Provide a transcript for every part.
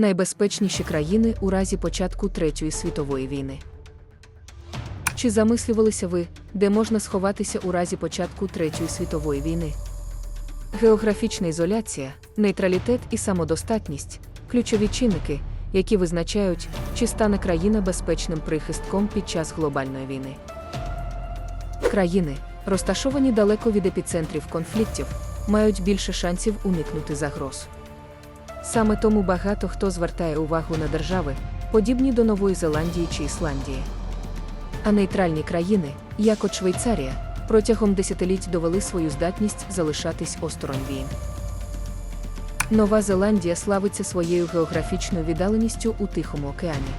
Найбезпечніші країни у разі початку Третьої світової війни. Чи замислювалися ви, де можна сховатися у разі початку Третьої світової війни? Географічна ізоляція, нейтралітет і самодостатність ключові чинники, які визначають, чи стане країна безпечним прихистком під час глобальної війни. Країни, розташовані далеко від епіцентрів конфліктів, мають більше шансів уникнути загроз. Саме тому багато хто звертає увагу на держави, подібні до Нової Зеландії чи Ісландії. А нейтральні країни, як от Швейцарія, протягом десятиліть довели свою здатність залишатись осторонь війн. Нова Зеландія славиться своєю географічною віддаленістю у Тихому океані.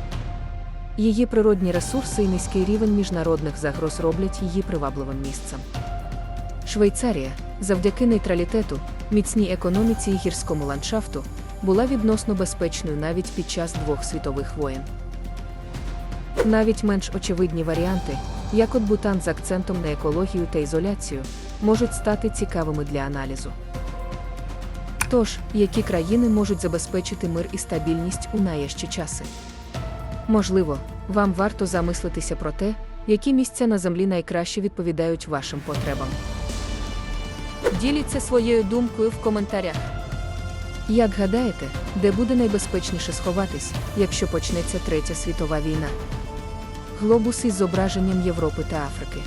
Її природні ресурси і низький рівень міжнародних загроз роблять її привабливим місцем. Швейцарія, завдяки нейтралітету, міцній економіці і гірському ландшафту, була відносно безпечною навіть під час двох світових воєн. Навіть менш очевидні варіанти, як от Бутан з акцентом на екологію та ізоляцію, можуть стати цікавими для аналізу. Тож, які країни можуть забезпечити мир і стабільність у найящі часи? Можливо, вам варто замислитися про те, які місця на землі найкраще відповідають вашим потребам. Діліться своєю думкою в коментарях. Як гадаєте, де буде найбезпечніше сховатись, якщо почнеться Третя світова війна? Глобус із зображенням Європи та Африки.